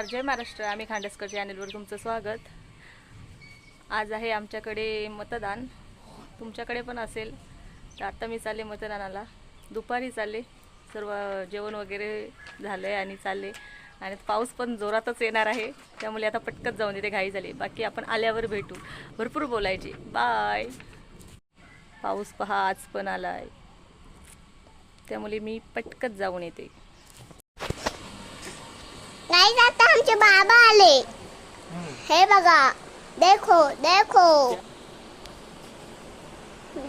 नमस्कार जय महाराष्ट्र. आम्ही खांडेसकर चॅनलवर तुमचं स्वागत. आज आहे आमच्याकडे मतदान. तुमच्याकडे पण असेल. तर आत्ता मी चालले मतदानाला. दुपारी चालले. सर्व जेवण वगैरे झालं आहे आणि चालले. आणि पाऊस पण जोरातच येणार आहे. त्यामुळे आता पटकत जाऊन तिथे घाई झाली. बाकी आपण आल्यावर भेटू. भरपूर बोलायचे. बाय पाऊस पहा आज पण आला आहे त्यामुळे मी पटकत जाऊन येते नाही आता आमचे बाबा आले. हे बघा देखो देखो.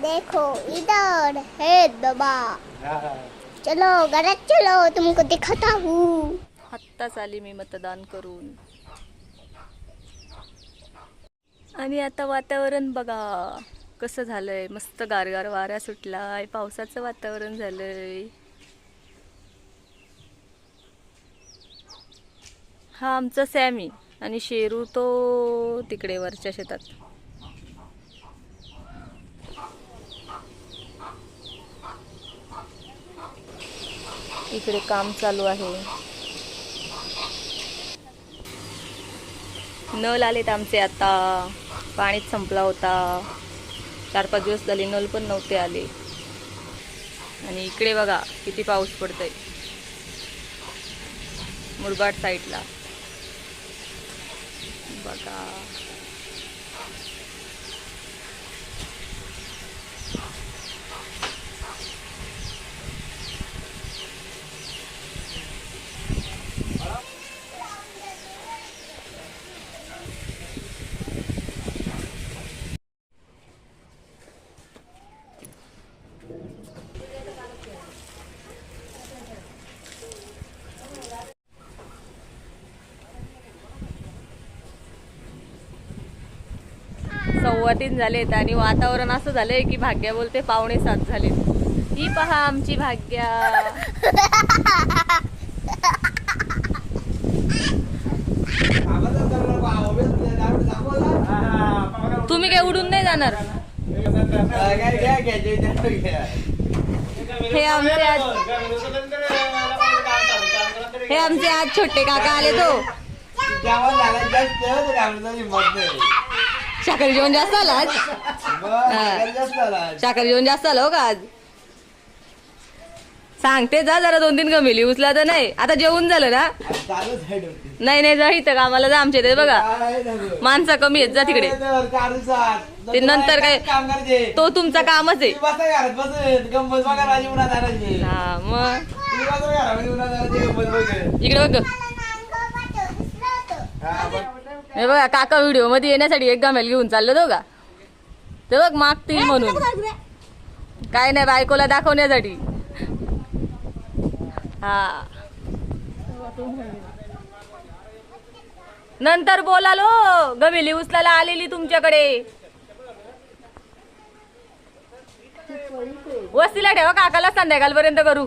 देखो इधर हे बाबा. चलो घरात चलो तुमको दिखाता हूँ. आत्ताच आली मी मतदान करून. आणि आता वातावरण बघा कसं झालंय? मस्त गारगार वारा सुटलाय पावसाचं वातावरण झालंय. हा आमचा सॅमी आणि शेरू तो तिकडे वरच्या शेतात. इकडे काम चालू आहे. नल आलेत आमचे आता. पाणीच संपला होता. चार पाच दिवस झाले नल पण नव्हते आले. आणि इकडे बघा किती पाऊस पडतोय. मुरबाड साईडला बघा सव्वा झालेत आणि वातावरण असं झालंय की भाग्या बोलते पावणे सात झालेत. ही पहा आमची भाग्या. तुम्ही काय उडून नाही जाणार? हे आमचे आज हे आमचे आज छोटे काका आले तो. शाकाहारी जेवण जास्त आलं आज? शाकाहारी जेवण जास्त आलं हो का आज? सांगते जा जरा दोन तीन गमिली उचला तर नाही. आता जेवण झालं ना? नाही नाही जा इथं कामाला जा आमच्या इथे बघा. माणसं कमी आहेत जा तिकडे. ते नंतर काय तो तुमचा कामच आहे. हा मग? इकडे बघ हे बघा काका व्हिडिओमध्ये येण्यासाठी एक गमेल घेऊन चाललो तो का ते बघ मागतील म्हणून. काय नाही बायकोला दाखवण्यासाठी. हा. नंतर बोलालो गमिली उचलायला आलेली तुमच्याकडे. वस्तीला ठेवा काकाला संध्याकाळपर्यंत करू.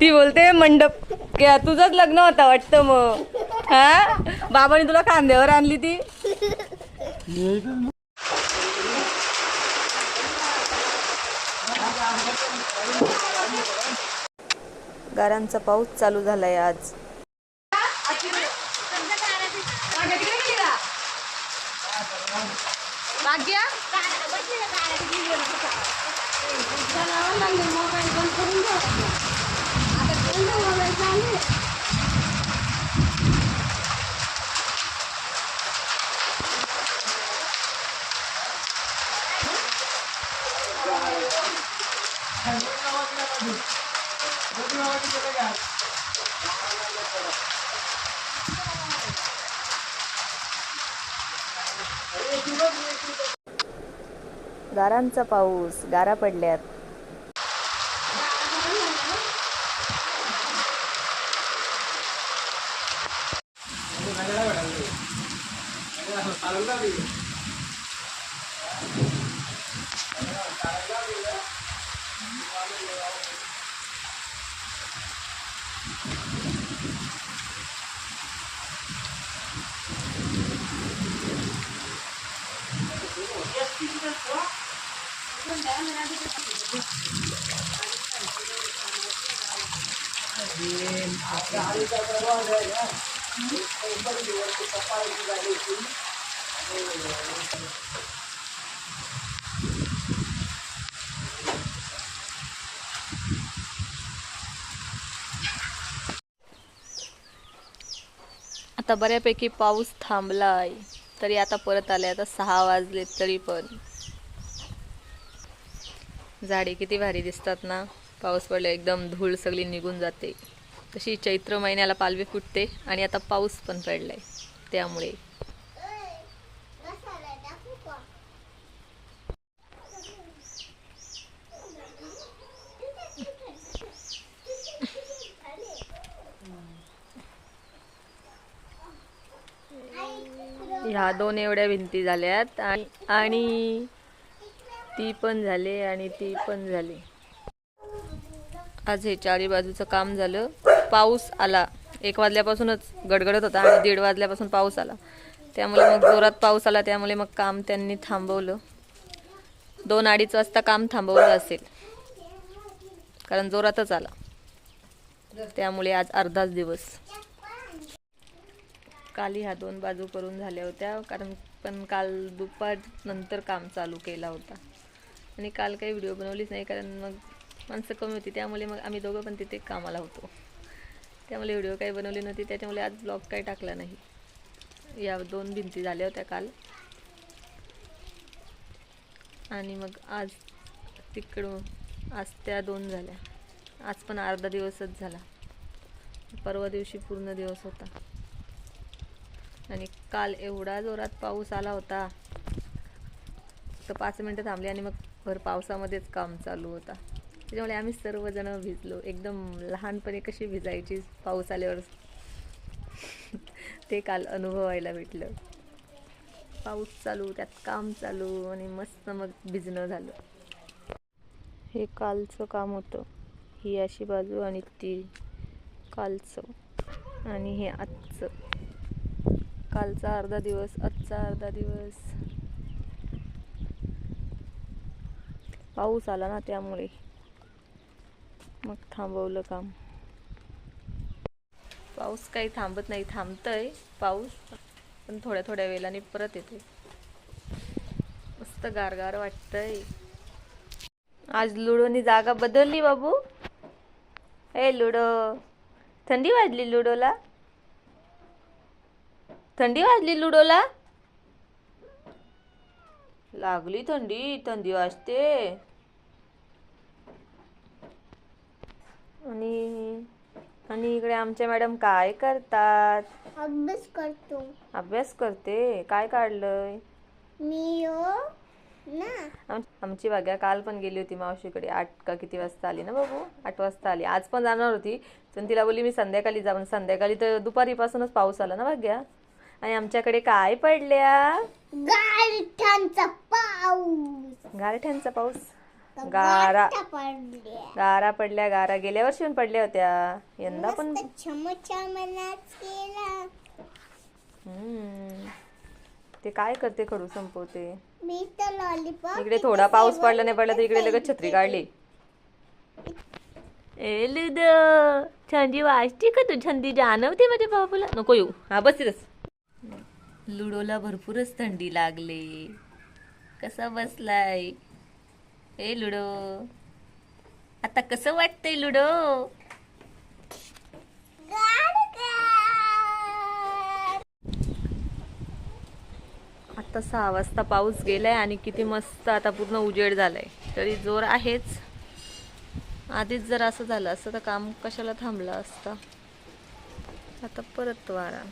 ती बोलते मंडप क्या तुझंच लग्न होता वाटतं मग? हा? बाबाने तुला खांद्यावर आणली ती? गारांचा पाऊस चालू झालाय आज. भाग्या पाऊस गारा पडल्यात. आता बऱ्यापैकी पाऊस थांबलाय. तरी आता परत आले आता सहा वाजले तरी पण. झाडे किती भारी दिसतात ना. पाऊस पडला एकदम धूळ सगळी निघून जाते. तशी चैत्र महिन्याला पालवी फुटते आणि आता पाऊस पण पडलाय. त्यामुळे. ह्या दोन एवढ्या भिंती झाल्यात आणि आणि ती पण झाली आणि ती पण झाली. आज हे चारी बाजूचं काम झालं. पाऊस आला. एक वाजल्यापासूनच गडगडत होता आणि दीड वाजल्यापासून पाऊस आला. त्यामुळे मग जोरात पाऊस आला त्यामुळे मग काम त्यांनी थांबवलं. दोन अडीच वाजता काम थांबवलं असेल. कारण जोरातच आला. त्यामुळे आज अर्धाच दिवस. काली ह्या दोन बाजू करून झाल्या होत्या कारण पण काल दुपार नंतर काम चालू केला होता. आणि काल काही व्हिडिओ बनवलीच नाही कारण मग माणसं कमी होती त्यामुळे मग आम्ही दोघं पण तिथे कामाला होतो. त्यामुळे व्हिडिओ काही बनवली नव्हती त्याच्यामुळे आज ब्लॉग काही टाकला नाही. या दोन भिंती झाल्या होत्या काल. आणि मग आज तिकडून आज त्या दोन झाल्या. आज पण अर्धा दिवसच झाला. परवा दिवशी पूर्ण दिवस होता. आणि काल एवढा जोरात पाऊस आला होता तर पाच मिनटं थांबली आणि मग भर पावसामध्येच काम चालू होता. त्याच्यामुळे आम्ही सर्वजण भिजलो. एकदम लहानपणी कशी भिजायची पाऊस आल्यावर ते काल अनुभवायला भेटलं. पाऊस चालू त्यात काम चालू आणि मस्त मग भिजणं झालं. हे कालचं काम होतं. ही अशी बाजू आणि ती कालचं आणि हे आजचं. कालचा अर्धा दिवस आजचा अर्धा दिवस. पाऊस आला ना त्यामुळे. मग थांबवलं काम. पाऊस काही थांबत नाही थांबतंय पाऊस पण थोड्या थोड्या वेळाने परत येते. मस्त गारगार वाटतंय. आज लुडोनी जागा बदलली बाबू. ए लुडो. थंडी वाजली लुडोला? थंडी वाजली लुडोला? लागली थंडी थंडी वाजते. आणि आणि इकडे आमच्या मॅडम काय करतात? अभ्यास करतो. अभ्यास करते? काय काढलंय? मी यो ना. आम- आमची भाग्या काल पण गेली होती मावशीकडे. आठ का किती वाजता आली ना बाबू? आठ वाजता आली. आज पण जाणार होती. पण तिला बोलली मी संध्याकाळी जा. पण संध्याकाळी तर दुपारीपासूनच पाऊस आला ना भाग्या आणि आमच्याकडे काय पडल्या? गारठ्यांचा पाऊस. गारठ्यांचा पाऊस? गारा पडल्या. गारा पडल्या गारा गेल्या वर्षी पण पडल्या होत्या. यंदा पण केला. हम्म. ते काय करते खडू संपवते. मी तर लॉलीपॉप इकडे थोडा पाऊस पडला नाही पडला तर इकडे लगेच छत्री काढली. ए लुद छंदी वाजते का तू? छंदी जाणवते माझ्या बाबूला. नको येऊ. हा बस तिथंच लुडोला भरपूरच थंडी लागले. कसा बसलाय? ए लुडो. आता कसं वाटतंय लुडो? आता सहा वाजता पाऊस गेलाय आणि किती मस्त आता पूर्ण उजेड झालाय. तरी जोर आहेच. आधीच जर असं झालं असतं तर काम कशाला थांबलं असतं? आता परत वारा.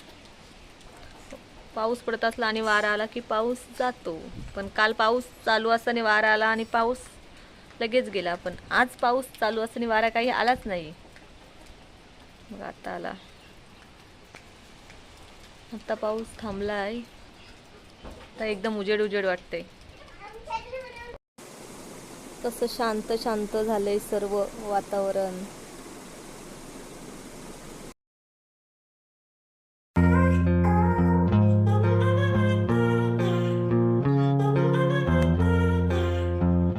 पाऊस पडत असला आणि वारा आला की पाऊस जातो. पण काल पाऊस चालू असताना वारा आला आणि पाऊस लगेच गेला पण आज पाऊस चालू असताना वारा काही आलाच नाही. मग आता आला. आता पाऊस थांबला आहे आता एकदम उजेड उजेड वाटते तसं शांत शांत झालंय सर्व वातावरण.